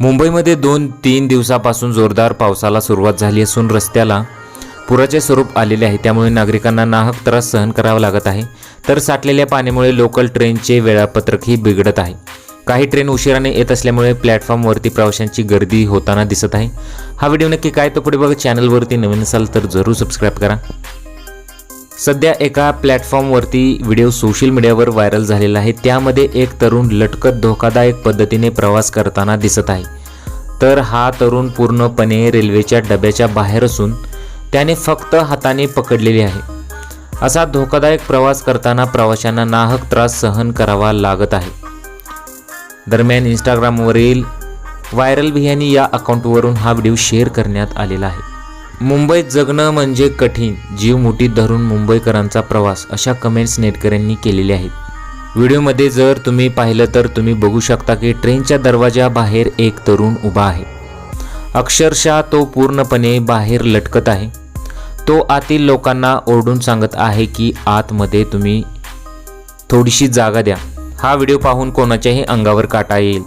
मुंबईमध्ये दोन तीन दिवसापासून जोरदार पावसाला सुरुवात झाली असून रस्त्याला पुराचे स्वरूप आलेले आहे. त्यामुळे नागरिकांना नाहक त्रास सहन करावा लागत आहे. तर साठलेल्या पाण्यामुळे लोकल ट्रेनचे वेळापत्रकही बिघडत आहे. काही ट्रेन उशिराने येत असल्यामुळे प्लॅटफॉर्मवरती प्रवाशांची गर्दी होताना दिसत आहे. हा व्हिडिओ नक्की काय तो पुढे बघा चॅनलवरती नवीन असाल तर जरूर सबस्क्राईब करा. सध्या एका प्लॅटफॉर्मवरती व्हिडिओ सोशल मीडियावर व्हायरल झालेला आहे. त्यामध्ये एक तरुण लटकत धोकादायक पद्धतीने प्रवास करताना दिसत आहे. तर हा तरुण पूर्णपणे रेल्वेच्या डब्याच्या बाहेर असून त्याने फक्त हाताने पकडलेली आहे. असा धोकादायक प्रवास करताना प्रवाशांना नाहक त्रास सहन करावा लागत आहे. दरम्यान इंस्टाग्रामवरील व्हायरल बिहानी या अकाउंटवरून हा व्हिडिओ शेअर करण्यात आलेला आहे. मुंबईत जगणं म्हणजे कठीण जीव मुठीत धरून मुंबईकरांचा प्रवास अशा कमेंट्स नेटकऱ्यांनी केलेल्या आहेत. व्हिडिओमध्ये जर तुम्ही पाहिलं तर तुम्ही बघू शकता की ट्रेनच्या दरवाजाबाहेर एक तरुण उभा आहे. अक्षरशः तो पूर्णपणे बाहेर लटकत आहे. तो आतील लोकांना ओरडून सांगत आहे की आतमध्ये तुम्ही थोडीशी जागा द्या. हा व्हिडिओ पाहून कोणाच्याही अंगावर काटा येईल.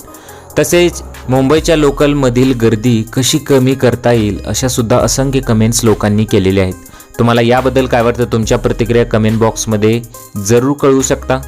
तसेच मुंबईच्या लोकलमधील गर्दी कशी कमी करता येईल अशा सुद्धा असंख्य कमेंट्स लोकांनी केलेल्या आहेत. तुम्हाला याबद्दल काय वाटतं? तुमच्या प्रतिक्रिया कमेंट बॉक्समध्ये जरूर कळवू शकता.